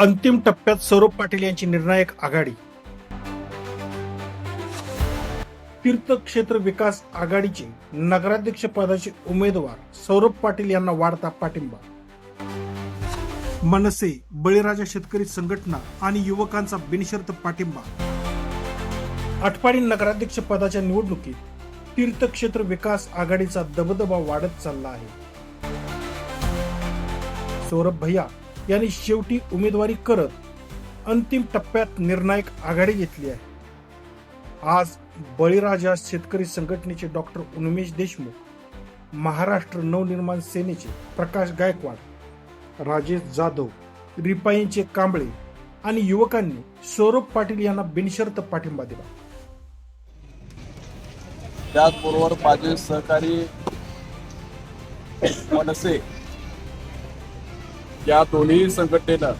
अंतिम टप्प्यात सौरभ पाटील यांची निर्णायक आघाडी. तीर्थक्षेत्र विकास आघाडीचे नगराध्यक्ष पदाचे उमेदवार सौरभ पाटील यांना वाढता पाठिंबा. मनसे बळीराजा शेतकरी संघटना आणि युवकांचा बिनशर्त पाठिंबा. आटपाडी नगराध्यक्ष पदाच्या निवडणुकीत तीर्थक्षेत्र विकास आघाडीचा दबदबा वाढत चालला आहे. सौरभ भैया यांनी शेवटी उमेदवारी करत अंतिम टप्प्यात निर्णायक आघाडी घेतली आहे. आज बळीराजा शेतकरी संघटनेचे डॉक्टर उन्मेश देशमुख महाराष्ट्र नवनिर्माण सेनेचे प्रकाश गायकवाड राजेश जाधव रिपाईंचे कांबळे आणि युवकांनी सौरभ पाटील यांना बिनशर्त पाठिंबा दिला. त्याचबरोबर माझे सहकारी मनसे या दोन्ही संघटनेनं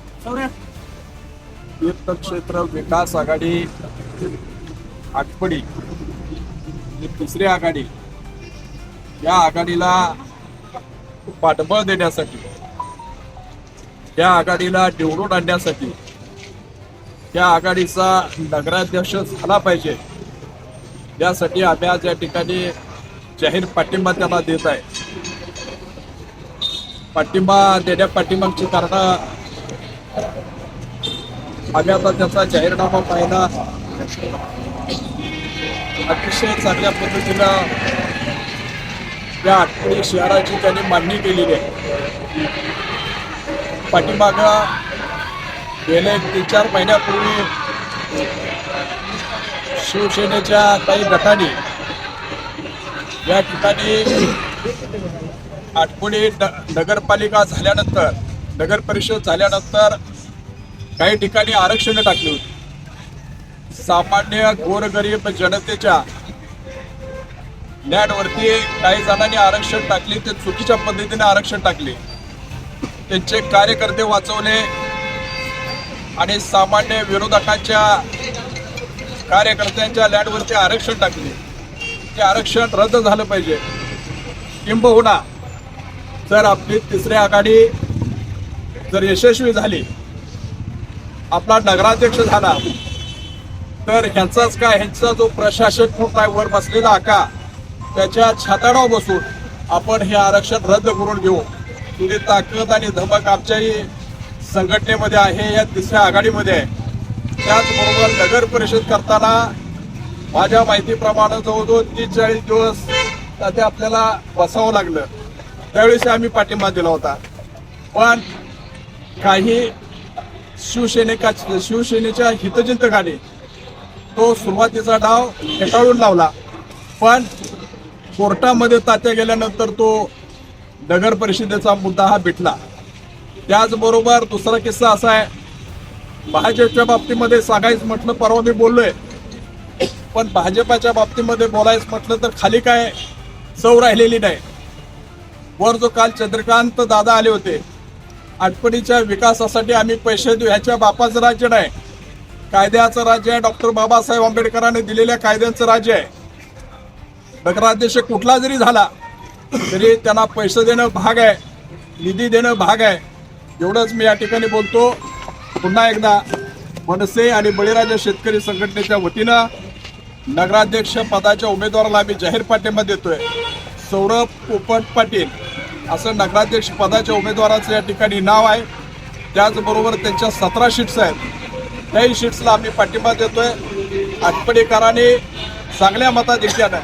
तीर्थक्षेत्र विकास आघाडी आटपडी ही तिसरी आघाडी या आघाडीला पाठबळ देण्यासाठी या आघाडीला निवडून आणण्यासाठी या आघाडीचा नगराध्यक्ष झाला पाहिजे. यासाठी आम्ही आज या ठिकाणी जाहीर पाठिंबा त्यांना देत आहे. पाठिंबा देण्या पाठिंबाची कारण आम्ही आता त्याचा जाहीरनामा पाहिला. अतिशय चांगल्या पद्धतीनं या आठवडी शहराची त्यांनी मांडणी केलेली आहे. पाठीमागं गेले तीन चार महिन्यापूर्वी शिवसेनेच्या काही गटांनी या ठिकाणी आठवडी न- नगरपालिका झाल्यानंतर नगर परिषद झाल्यानंतर काही ठिकाणी आरक्षण टाकली होती. सामान्य गोरगरीब जनतेच्या लँडवरती काही जणांनी आरक्षण टाकले ते चुकीच्या पद्धतीने आरक्षण टाकले. त्यांचे कार्यकर्ते वाचवले आणि सामान्य विरोधकांच्या कार्यकर्त्यांच्या लँडवरती आरक्षण टाकले. ते आरक्षण रद्द झालं पाहिजे. किंबहुना जर आपली तिसरी आघाडी जर यशस्वी झाली आपला नगराध्यक्ष झाला तर ह्यांचाच काय ह्यांचा जो प्रशासक म्हणून वर बसलेला आका त्याच्या छाताडाव बसून आपण हे आरक्षण रद्द करून घेऊ. तुझी ताकद आणि धमक आमच्याही संघटनेमध्ये आहे या तिसऱ्या आघाडीमध्ये आहे. त्याचबरोबर नगर परिषद करताना माझ्या माहितीप्रमाणे जवळजवळ तीस चाळीस दिवस ते आपल्याला बसावं लागलं. त्यावेळेस आम्ही पाठिंबा दिला होता. पण काही शिवसेनेका शिवसेनेच्या हितचिंतकाने तो सुरुवातीचा डाव फेटाळून लावला. पण कोर्टामध्ये तात्या गेल्यानंतर तो नगर परिषदेचा मुद्दा हा भेटला. त्याचबरोबर दुसरा किस्सा असा आहे भाजपच्या बाबतीमध्ये सांगायचं म्हटलं परवा मी बोललोय. पण भाजपाच्या बाबतीमध्ये बोलायचं म्हटलं तर खाली काय चव राहिलेली नाही. वर जो काल चंद्रकांत दादा आले होते आटपडीच्या विकासासाठी आम्ही पैसे देऊ ह्याच्या बापाचं राज्य नाही. कायद्याचं राज्य आहे डॉक्टर बाबासाहेब आंबेडकरांनी दिलेल्या कायद्यांचं राज्य आहे. नगराध्यक्ष कुठला जरी झाला तरी त्यांना पैसे देणं भाग आहे निधी देणं भाग आहे. एवढंच मी या ठिकाणी बोलतो. पुन्हा एकदा मनसे आणि बळीराजा शेतकरी संघटनेच्या वतीनं नगराध्यक्ष पदाच्या उमेदवाराला आम्ही जाहीर पाठिंबा देतोय. सौरभ पोपट पाटील. असं नगराध्यक्ष पदाच्या उमेदवाराचं या ठिकाणी नाव आहे. त्याचबरोबर त्यांच्या सतरा शीट्स आहेत. त्याही शीट्सला आम्ही पाठिंबा देतोय. आटपडेकरांनी चांगल्या मताधिक्यानं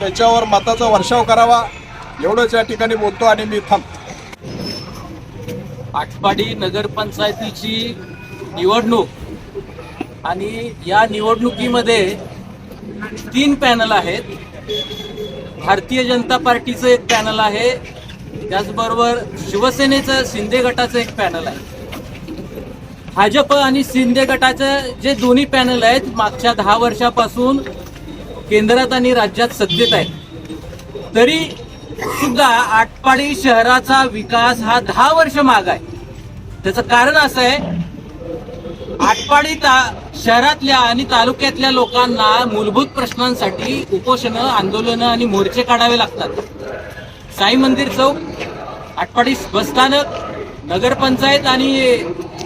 त्याच्यावर मताचा वर्षाव करावा. एवढंच या ठिकाणी बोलतो आणि मी थांबतो. आटपाडी नगरपंचायतीची निवडणूक आणि या निवडणुकीमध्ये तीन पॅनल आहेत. भारतीय जनता पार्टीचं एक पॅनल आहे. त्याचबरोबर शिवसेनेचं शिंदे गटाचं एक पॅनल आहे. भाजप आणि शिंदे गटाचं जे दोन्ही पॅनल आहेत मागच्या दहा वर्षापासून केंद्रात आणि राज्यात सत्तेत आहेत. तरी सुद्धा आटपाडी शहराचा विकास हा दहा वर्ष माग आहे. त्याचं कारण असं आहे आटपाडी ता शहरातल्या आणि तालुक्यातल्या लोकांना मूलभूत प्रश्नांसाठी उपोषणं आंदोलनं आणि मोर्चे काढावे लागतात. साई मंदिर चौक आटपाडी बसस्थानक नगरपंचायत आणि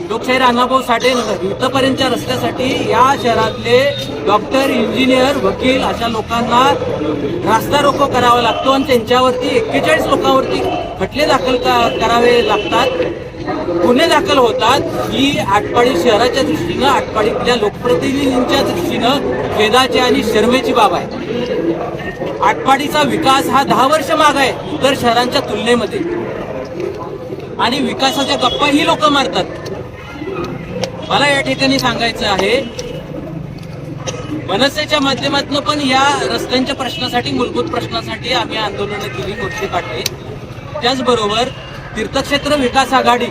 लोकशाही रांगाभाऊ साठे इथपर्यंतच्या रस्त्यासाठी या शहरातले डॉक्टर इंजिनियर वकील अशा लोकांना रास्ता रोको करावा लागतो आणि त्यांच्यावरती एक्केचाळीस लोकांवरती खटले दाखल का- करावे लागतात. गुन्हे दाखल होतात. ही आटपाडी शहराच्या दृष्टीनं आटपाडीतल्या लोकप्रतिनिधींच्या दृष्टीनं खेदाची आणि शर्मेची बाब आहे. आटपाडीचा विकास हा दहा वर्ष माग आहे इतर शहरांच्या तुलनेमध्ये. आणि विकासाच्या गप्पा ही लोक मारतात. मला या ठिकाणी सांगायचं आहे मनसेच्या माध्यमातून पण या रस्त्यांच्या प्रश्नासाठी मूलभूत प्रश्नासाठी आम्ही आंदोलनं केली मोर्चे काढले. त्याचबरोबर तीर्थक्षेत्र विकास आघाडी.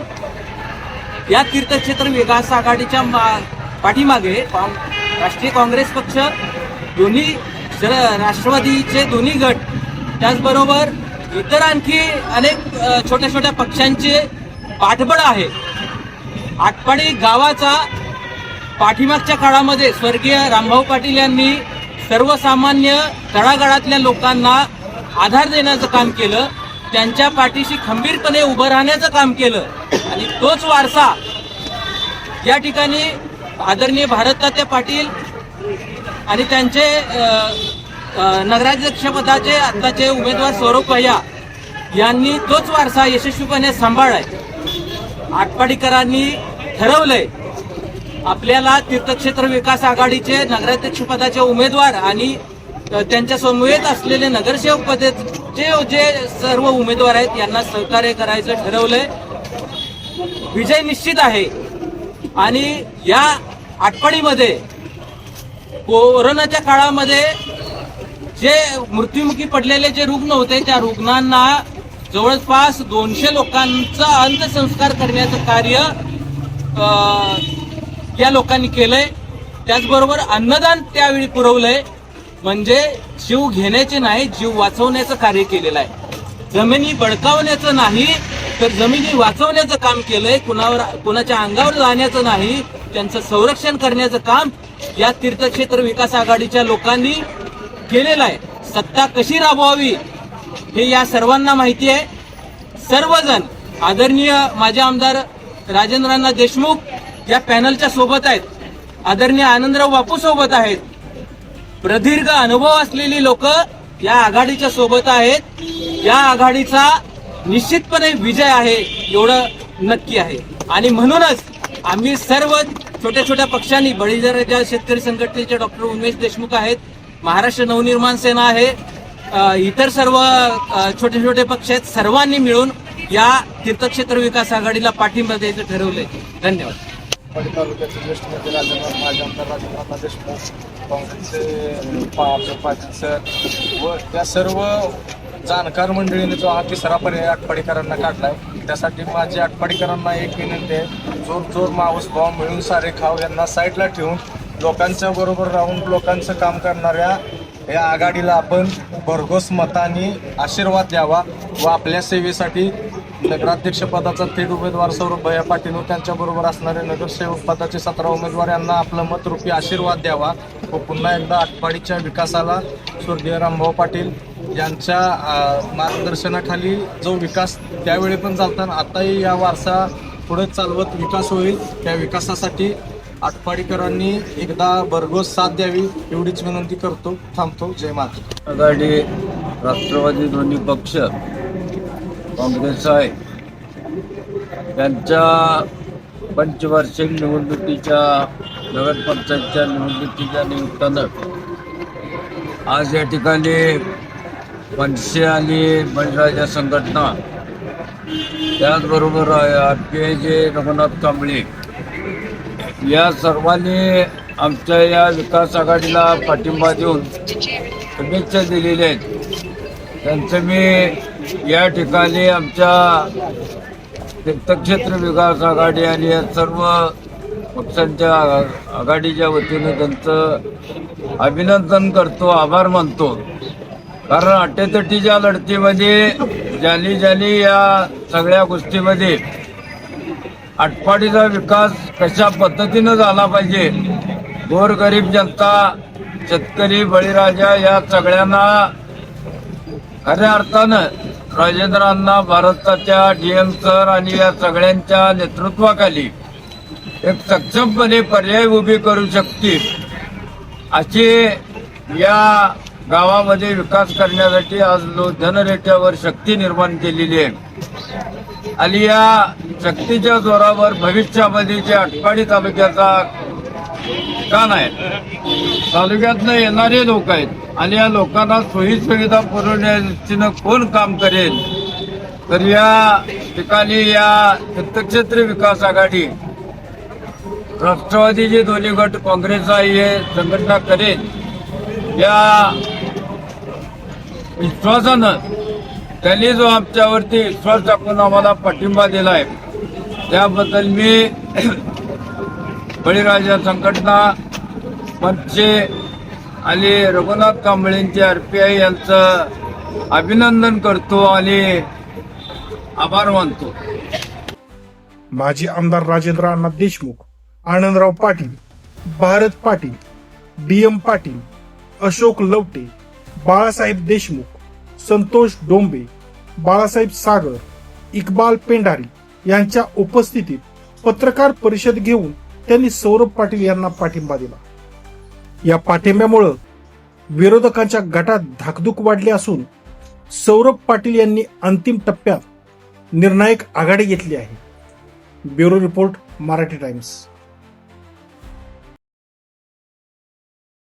या तीर्थक्षेत्र विकास आघाडीच्या मा- पाठीमागे राष्ट्रीय काँग्रेस पक्ष दोन्ही जर राष्ट्रवादीचे दोन्ही गट त्याचबरोबर इतर आणखी अनेक छोट्या छोट्या पक्षांचे पाठबळ आहे. आटपाडी गावाचा पाठीमागच्या काळामध्ये स्वर्गीय रामभाऊ पाटील यांनी सर्वसामान्य तळागाळातल्या लोकांना आधार देण्याचं काम केलं त्यांच्या पाठीशी खंबीरपणे उभं राहण्याचं काम केलं आणि तोच वारसा या ठिकाणी आदरणीय भारततात्या पाटील आणि त्यांचे नगराध्यक्षपदाचे आत्ताचे उमेदवार स्वरूप भैया यांनी तोच वारसा यशस्वीपणे सांभाळलाय. आटपाडीकरांनी ठरवलंय आपल्याला तीर्थक्षेत्र विकास आघाडीचे नगराध्यक्षपदाचे उमेदवार आणि त्यांच्या समवेत असलेले नगरसेवक पदाचे जे सर्व उमेदवार आहेत यांना सहकार्य करायचं ठरवलंय. विजय निश्चित आहे. आणि या आटपाडीमध्ये कोरोनाच्या काळामध्ये जे मृत्युमुखी पडलेले जे रुग्ण होते त्या रुग्णांना जवळपास दोनशे लोकांचा अंत्यसंस्कार करण्याचं कार्य या लोकांनी केलंय. त्याचबरोबर अन्नदान त्यावेळी पुरवलंय. म्हणजे जीव घेण्याचे नाही जीव वाचवण्याचं कार्य केलेलं आहे. जमिनी बळकावण्याचं नाही तर जमिनी वाचवण्याचं काम केलंय. कुणावर कुणाच्या अंगावर जाण्याचं नाही त्यांचं संरक्षण करण्याचं काम या तीर्थक्षेत्र विकास आघाडीच्या लोकांनी केलेला आहे. सत्ता कशी राबवावी हे या सर्वांना माहिती आहे. सर्वजण आदरणीय माझे आमदार राजेंद्रांना देशमुख या पॅनलच्या सोबत आहेत. आदरणीय आनंदराव बापू सोबत आहेत. प्रदीर्घ अनुभव असलेली लोक या आघाडीच्या सोबत आहेत. या आघाडीचा निश्चितपणे विजय आहे एवढं नक्की आहे. आणि म्हणूनच आम्ही सर्व छोट्या छोट्या पक्षांनी बळीराजा शेतकरी संघटनेचे डॉक्टर उमेश देशमुख आहेत महाराष्ट्र नवनिर्माण सेना आहे इतर सर्व छोटे छोटे पक्ष आहेत सर्वांनी मिळून या तीर्थक्षेत्र विकास आघाडीला पाठिंबा द्यायचं ठरवलंय. धन्यवाद. पाडी तालुक्याचे ज्येष्ठ नेते राजेंद्र आमदार देशमुख काँग्रेसचे आपले पाटील सर व त्या सर्व जाणकार मंडळीने जो हा तिसरा पर्याय आटपाडीकरांना काढलाय त्यासाठी माझी आटपाडीकरांना एक विनंती आहे जोर जोर माऊस भाव मिळून सारे खाव यांना साईडला ठेवून लोकांच्या बरोबर राहून लोकांचं काम करणाऱ्या या आघाडीला आपण भरघोस मताने आशीर्वाद द्यावा व आपल्या सेवेसाठी नगराध्यक्षपदाचा थेट उमेदवार सौरभ भैया पाटील व त्यांच्याबरोबर असणारे नगरसेवक पदाचे सतरा उमेदवार यांना आपलं मतरूपी आशीर्वाद द्यावा व पुन्हा एकदा आटपाडीच्या विकासाला स्वर्गीय रामभाऊ पाटील यांच्या मार्गदर्शनाखाली जो विकास त्यावेळी पण चालताना आताही या वारसा पुढे चालवत विकास होईल त्या विकासासाठी आटपाडीकरांनी एकदा भरघोस साथ द्यावी एवढीच विनंती करतो थांबतो. जय माता आघाडी राष्ट्रवादी दोन्ही पक्ष काँग्रेस आहे. त्यांच्या पंचवार्षिक निवडणुकीच्या नगरपंचायतच्या निवडणुकीच्या निमित्तानं आज या ठिकाणी मनसे आणि बळीराजा संघटना. त्याचबरोबर आर पी आयचे रघुनाथ कांबळे. या सर्वांनी आमच्या या विकास आघाडीला पाठिंबा देऊन शुभेच्छा दिलेल्या आहेत. त्यांचं मी या ठिकाणी आमच्या तीर्थक्षेत्र विकास आघाडी आणि या सर्व पक्षांच्या आघा- आघाडीच्या वतीनं त्यांचं अभिनंदन करतो आभार मानतो. कारण अटेतटीच्या लढतीमध्ये ज्यांनी ज्यांनी या सगळ्या गोष्टीमध्ये आटपाडीचा विकास कशा पद्धतीनं झाला पाहिजे गोरगरीब जनता शेतकरी बळीराजा या सगळ्यांना खऱ्या अर्थानं राजेंद्र अण्णा भारताच्या डी एम सर आणि या सगळ्यांच्या नेतृत्वाखाली एक सक्षमपणे पर्याय उभी करू शकतील अशी या गावामध्ये विकास करण्यासाठी आज लो जनरेट्यावर शक्ती निर्माण केलेली आहे. आणि या शक्तीच्या जोरावर भविष्यामध्ये जे आटपाडी तालुक्याचा कान आहे तालुक्यातनं येणारे लोक आहेत आणि या लोकांना सोयी सुविधा दृष्टीनं कोण काम करेल? तर या ठिकाणी या तीर्थक्षेत्र विकास आघाडी राष्ट्रवादीचे दोन्ही गट काँग्रेस हे संघटना करेल. या विश्वासानं त्यांनी जो आमच्यावरती विश्वास टाकून आम्हाला पाठिंबा दिला आहे त्याबद्दल मी बळीराजा संघटना मंचचे आणि रघुनाथ कांबळेंचे आर पी आय यांचं अभिनंदन करतो आणि आभार मानतो. माजी आमदार राजेंद्र अण्णा देशमुख आनंदराव पाटील भारत पाटील डी एम पाटील अशोक लवटे बाळासाहेब देशमुख संतोष डोंबे बाळासाहेब सागर इक्बाल पेंढारी यांच्या उपस्थितीत पत्रकार परिषद घेऊन त्यांनी सौरभ पाटील यांना पाठिंबा दिला. या पाठिंब्यामुळं विरोधकांच्या गटात धाकधूक वाढली असून सौरभ पाटील यांनी अंतिम टप्प्यात निर्णायक आघाडी घेतली आहे. Bureau report Marathi Times.